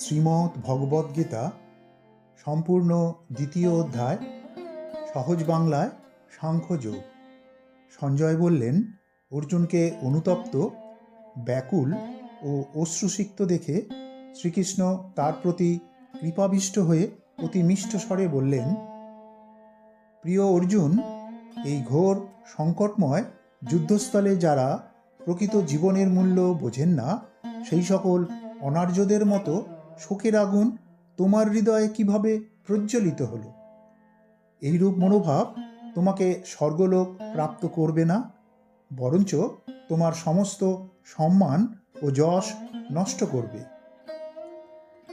শ্রীমদ্ ভগবদ্গীতা সম্পূর্ণ দ্বিতীয় অধ্যায়, সহজ বাংলায় সাংখ্যযোগ সঞ্জয় বললেন, অর্জুনকে অনুতপ্ত, ব্যাকুল ও অশ্রুসিক্ত দেখে শ্রীকৃষ্ণ তার প্রতি কৃপাবিষ্ট হয়ে অতি মিষ্ট স্বরে বললেন, প্রিয় অর্জুন, এই ঘোর সংকটময় যুদ্ধস্থলে যারা প্রকৃত জীবনের মূল্য বোঝেন না, সেই সকল অনার্যদের মতো শোকের আগুন তোমার হৃদয়ে কীভাবে প্রজ্বলিত হলো? এইরূপ মনোভাব তোমাকে স্বর্গলোক প্রাপ্ত করবে না, বরঞ্চ তোমার সমস্ত সম্মান ও যশ নষ্ট করবে।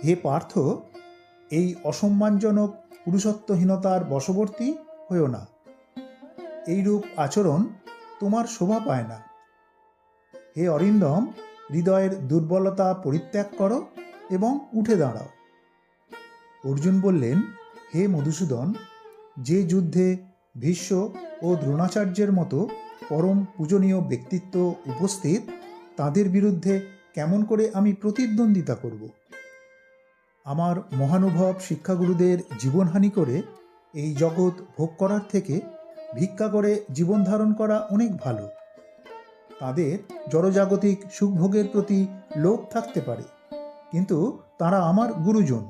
হে পার্থ, এই অসম্মানজনক পুরুষত্বহীনতার বশবর্তী হয়েও না। এইরূপ আচরণ তোমার শোভা পায় না। হে অরিন্দম, হৃদয়ের দুর্বলতা পরিত্যাগ করো। এবং উঠে দাঁড়াও। অর্জুন বললেন, হে মধুসূদন, যে যুদ্ধে ভীষ্ম ও দ্রোণাচার্যের মতো পরম পূজনীয় ব্যক্তিত্ব উপস্থিত, তাদের বিরুদ্ধে কেমন করে আমি প্রতিদ্বন্দ্বিতা করব? আমার মহানুভব শিক্ষাগুরুদের জীবনহানি করে এই জগৎ ভোগ করার থেকে ভিক্ষা করে জীবন ধারণ করা অনেক ভালো। তাদের জড়জাগতিক সুখভোগের প্রতি লোভ থাকতে পারে। কিন্তু তারা আমার গুরুজন।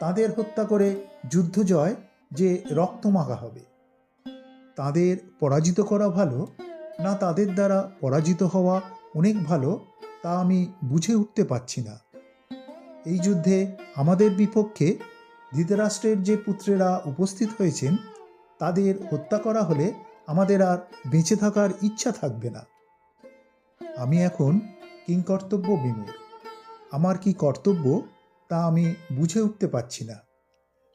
তাদের হত্যা করে যুদ্ধ জয় যে রক্ত রক্তমাখা হবে। তাদের পরাজিত করা ভালো, না তাদের দ্বারা পরাজিত হওয়া অনেক ভালো, তা আমি বুঝে উঠতে পারছি না। এই যুদ্ধে আমাদের বিপক্ষে ধৃতরাষ্ট্রের যে পুত্রেরা উপস্থিত হয়েছেন, তাদের হত্যা করা হলে আমাদের আর বেঁচে থাকার ইচ্ছা থাকবে না। আমি এখন কিংকর্তব্য বিমূর আমার কি কর্তব্য তা আমি বুঝে উঠতে পারছি না।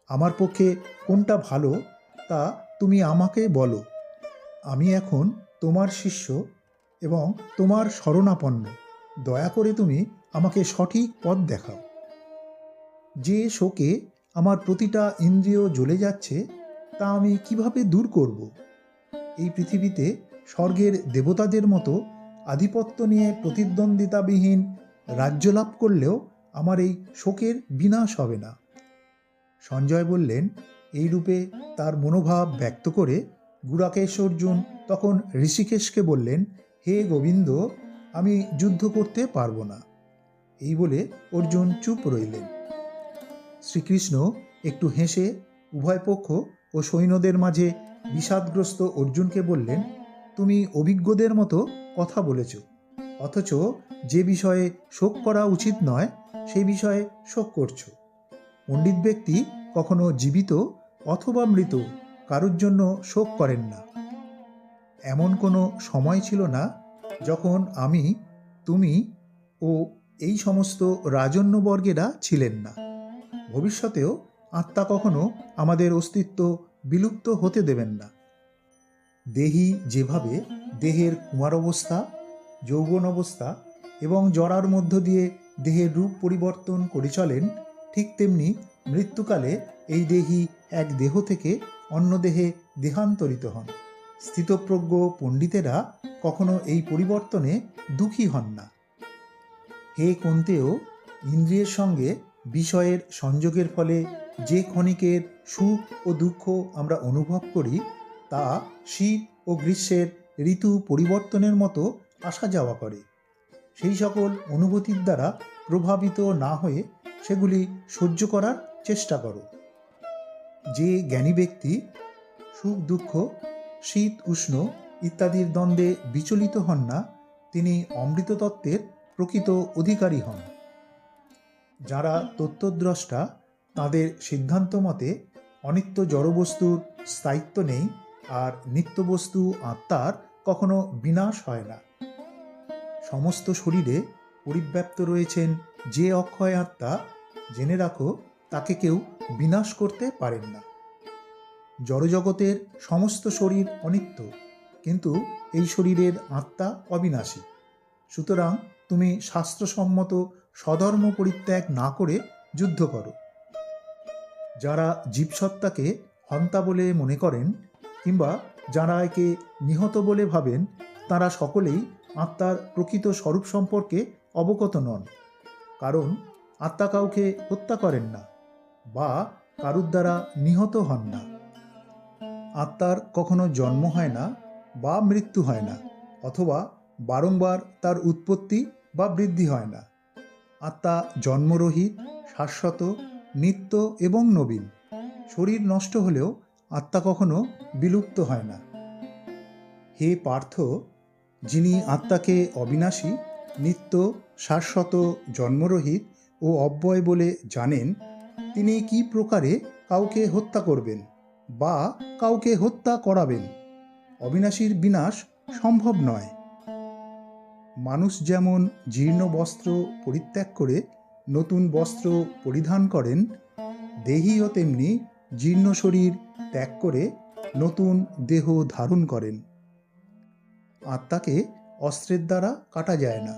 আমার পক্ষে কোনটা ভালো তা তুমি আমাকে বলো। আমি এখন তোমার শিষ্য এবং তোমার শরণাপন্ন। দয়া করে তুমি আমাকে সঠিক পথ দেখাও। যে শোকে আমার প্রতিটা ইন্দ্রিয় জ্বলে যাচ্ছে, তা আমি কীভাবে দূর করব? এই পৃথিবীতে স্বর্গের দেবতাদের মতো আধিপত্য নিয়ে প্রতিদ্বন্দ্বিতাবিহীন রাজ্য লাভ করলেও আমার এই শোকের বিনাশ হবে না। সঞ্জয় বললেন, এই রূপে তার মনোভাব ব্যক্ত করে গুড়াকেশ অর্জুন তখন ঋষিকেশকে বললেন, হে গোবিন্দ, আমি যুদ্ধ করতে পারব না। এই বলে অর্জুন চুপ রইলেন। শ্রীকৃষ্ণ একটু হেসে উভয় পক্ষ ও সৈন্যদের মাঝে বিষাদগ্রস্ত অর্জুনকে বললেন, তুমি অভিজ্ঞদের মতো কথা বলেছ। অথচ যে বিষয়ে শোক করা উচিত নয়, সেই বিষয়ে শোক করছ। পণ্ডিত ব্যক্তি কখনো জীবিত অথবা মৃত কারুর জন্য শোক করেন না। এমন কোনো সময় ছিল না যখন আমি, তুমি ও এই সমস্ত রাজন্যবর্গেরা ছিলেন না। ভবিষ্যতেও আত্মা কখনো আমাদের অস্তিত্ব বিলুপ্ত হতে দেবেন না। দেহি যেভাবে দেহের কুমার অবস্থা যৌবন অবস্থা এবং জরার মধ্য দিয়ে দেহের রূপ পরিবর্তন করে চলেন, ঠিক তেমনি মৃত্যুকালে এই দেহি এক দেহ থেকে অন্য দেহে দেহান্তরিত হন। স্থিতপ্রজ্ঞ পণ্ডিতেরা কখনো এই পরিবর্তনে দুঃখী হন না। হে কন্তেও, ইন্দ্রিয়ের সঙ্গে বিষয়ের সংযোগের ফলে যে ক্ষণিকের সুখ ও দুঃখ আমরা অনুভব করি, তা শীত ও গ্রীষ্মের ঋতু পরিবর্তনের মতো আসা যাওয়া করে। সেই সকল অনুভূতির দ্বারা প্রভাবিত না হয়ে সেগুলি সহ্য করার চেষ্টা করো। যে জ্ঞানী ব্যক্তি সুখ, দুঃখ, শীত, উষ্ণ ইত্যাদির দ্বন্দ্বে বিচলিত হন না, তিনি অমৃত তত্ত্বের প্রকৃত অধিকারী হন। যারা তত্ত্বদ্রষ্টা, তাদের সিদ্ধান্ত মতে অনিত্য জড়বস্তুর স্থায়িত্ব নেই আর নিত্যবস্তু আত্মার কখনো বিনাশ হয় না। সমস্ত শরীরে পরিব্যাপ্ত রয়েছেন যে অক্ষয় আত্মা, জেনে রাখো, তাকে কেউ বিনাশ করতে পারেন না। জড়জগতের সমস্ত শরীর অনিত্য, কিন্তু এই শরীরের আত্মা অবিনাশী। সুতরাং তুমি শাস্ত্রসম্মত স্বধর্ম পরিত্যাগ না করে যুদ্ধ করো। যারা জীবসত্তাকে হন্তা বলে মনে করেন, কিংবা যারা একে নিহত বলে ভাবেন, তারা সকলেই আত্মার প্রকৃত স্বরূপ সম্পর্কে অবগত নন, কারণ আত্মা কাউকে হত্যা করেন না বা কারুর দ্বারা নিহত হন না। আত্মার কখনো জন্ম হয় না বা মৃত্যু হয় না, অথবা বারংবার তার উৎপত্তি বা বৃদ্ধি হয় না। আত্মা জন্মরহিত শাশ্বত, নিত্য এবং নবীন। শরীর নষ্ট হলেও আত্মা কখনো বিলুপ্ত হয় না। হে পার্থ যিনি আত্মাকে অবিনাশী, নিত্য শাশ্বত, জন্মরহিত ও অব্যয় বলে জানেন, তিনি কি প্রকারে কাউকে হত্যা করবেন বা কাউকে হত্যা করাবেন? অবিনাশীর বিনাশ সম্ভব নয়। মানুষ যেমন জীর্ণ বস্ত্র পরিত্যাগ করে নতুন বস্ত্র পরিধান করেন, দেহীও তেমনি জীর্ণ শরীর ত্যাগ করে নতুন দেহ ধারণ করেন। আত্মাকে অস্ত্রের দ্বারা কাটা যায় না,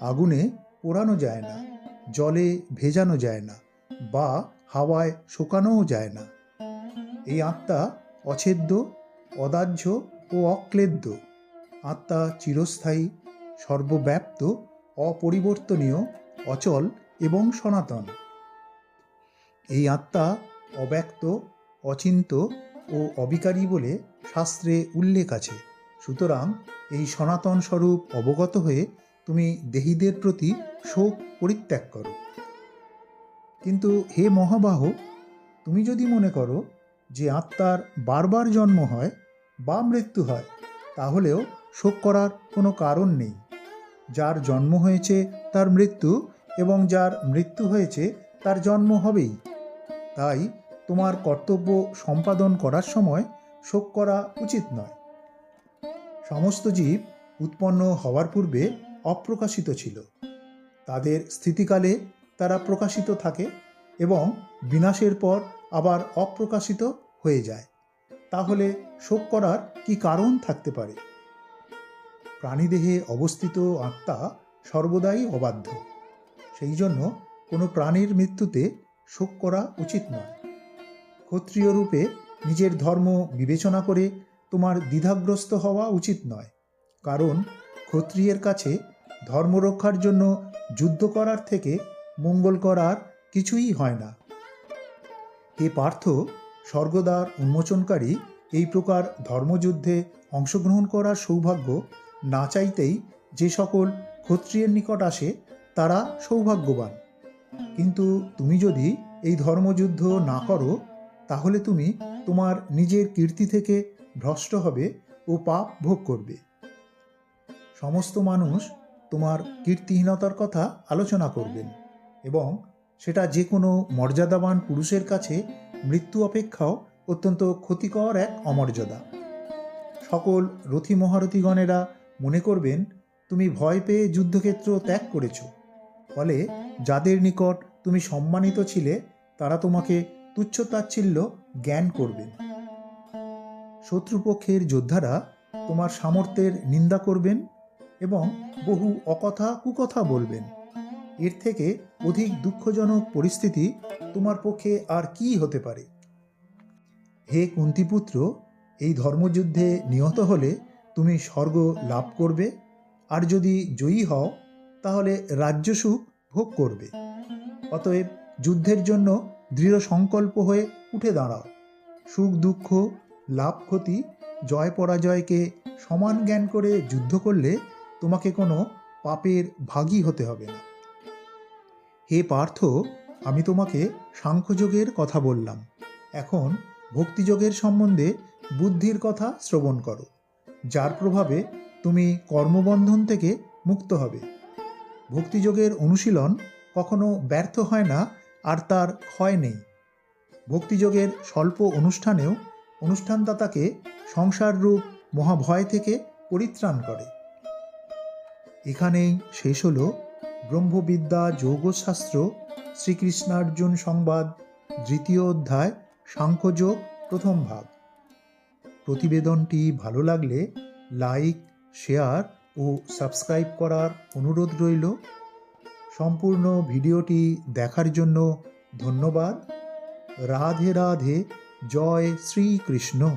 আগুনে পোড়ানো যায় না, জলে ভেজানো যায় না বা হাওয়ায় শুকানোও যায় না। এই আত্মা অছেদ্য, অদাহ্য ও অক্লেদ্য। আত্মা চিরস্থায়ী, সর্বব্যাপ্ত, অপরিবর্তনীয়, অচল এবং সনাতন। এই আত্মা অব্যক্ত, অচিন্ত ও অবিকারী বলে শাস্ত্রে উল্লেখ আছে। সুতরাং এই সনাতন স্বরূপ অবগত হয়ে তুমি দেহীদের প্রতি শোক পরিত্যাগ করো। কিন্তু হে মহাবাহ, তুমি যদি মনে করো যে আত্মার বারবার জন্ম হয় বা মৃত্যু হয়, তাহলেও শোক করার কোনো কারণ নেই। যার জন্ম হয়েছে তার মৃত্যু এবং যার মৃত্যু হয়েছে তার জন্ম হবেই। তাই তোমার কর্তব্য সম্পাদন করার সময় শোক করা উচিত নয়। সমস্ত জীব উৎপন্ন হওয়ার পূর্বে অপ্রকাশিত ছিল। তাদের স্থিতিকালে তারা প্রকাশিত থাকে এবং বিনাশের পর আবার অপ্রকাশিত হয়ে যায়। তাহলে শোক করার কি কারণ থাকতে পারে? প্রাণীদেহে অবস্থিত আত্মা সর্বদাই অবাধ্য। সেই জন্য কোনো প্রাণীর মৃত্যুতে শোক করা উচিত নয়। ক্ষত্রিয় রূপে নিজের ধর্ম বিবেচনা করে তোমার দ্বিধাগ্রস্ত হওয়া উচিত নয়। কারণ ক্ষত্রিয়ের কাছে ধর্ম রক্ষার জন্য যুদ্ধ করার থেকে মঙ্গল করার কিছুই হয় না। এ পার্থ স্বর্গদ্বার উন্মোচনকারী এই প্রকার ধর্মযুদ্ধে অংশগ্রহণ করার সৌভাগ্য না চাইতেই যে সকল ক্ষত্রিয়ের নিকট আসে, তারা সৌভাগ্যবান। কিন্তু তুমি যদি এই ধর্মযুদ্ধ না করো, তাহলে তুমি তোমার নিজের কীর্তি থেকে ভ্রষ্ট হবে ও পাপ ভোগ করবে। সমস্ত মানুষ তোমার কীর্তিহীনতার কথা আলোচনা করবেন এবং সেটা যে কোনো মর্যাদাবান পুরুষের কাছে মৃত্যু অপেক্ষাও অত্যন্ত ক্ষতিকর এক অমর্যাদা। সকল রথী মহারথীগণেরা মনে করবেন, তুমি ভয় পেয়ে যুদ্ধক্ষেত্র ত্যাগ করেছ। ফলে যাদের নিকট তুমি সম্মানিত ছিলে, তারা তোমাকে তুচ্ছতাচ্ছিল্য জ্ঞান করবেন। শত্রুপক্ষের যোদ্ধারা তোমার সামর্থ্যের নিন্দা করবেন এবং বহু অকথা কুকথা বলবেন। এর থেকে অধিক দুঃখজনক পরিস্থিতি তোমার পক্ষে আর কি হতে পারে? হে কুন্তিপুত্র, এই ধর্মযুদ্ধে নিহত হলে তুমি স্বর্গ লাভ করবে, আর যদি জয়ী হও, তাহলে রাজ্য সুখ ভোগ করবে। অতএব যুদ্ধের জন্য দৃঢ় সংকল্প হয়ে উঠে দাঁড়াও। সুখ দুঃখ লাভ ক্ষতি, জয় পরাজয়কে সমান জ্ঞান করে যুদ্ধ করলে তোমাকে কোনো পাপের ভাগী হতে হবে না। হে পার্থ, আমি তোমাকে সাংখ্যযোগের কথা বললাম। এখন ভক্তিযোগের সম্বন্ধে বুদ্ধির কথা শ্রবণ করো, যার প্রভাবে তুমি কর্মবন্ধন থেকে মুক্ত হবে। ভক্তিযোগের অনুশীলন কখনো ব্যর্থ হয় না আর তার ক্ষয় নেই। ভক্তিযোগের স্বল্প অনুষ্ঠানেও অনুষ্ঠানদাতাকে সংসাররূপ মহাভয় থেকে পরিত্রাণ করে। এখানেই শেষ হল ব্রহ্মবিদ্যা যৌগশাস্ত্র শ্রীকৃষ্ণার্জুন সংবাদ, দ্বিতীয় অধ্যায়, সাংখ্যযোগ, প্রথম ভাগ। প্রতিবেদনটি ভালো লাগলে লাইক, শেয়ার ও সাবস্ক্রাইব করার অনুরোধ রইল। সম্পূর্ণ ভিডিওটি দেখার জন্য ধন্যবাদ। রাধে রাধে। জয় শ্রীকৃষ্ণ।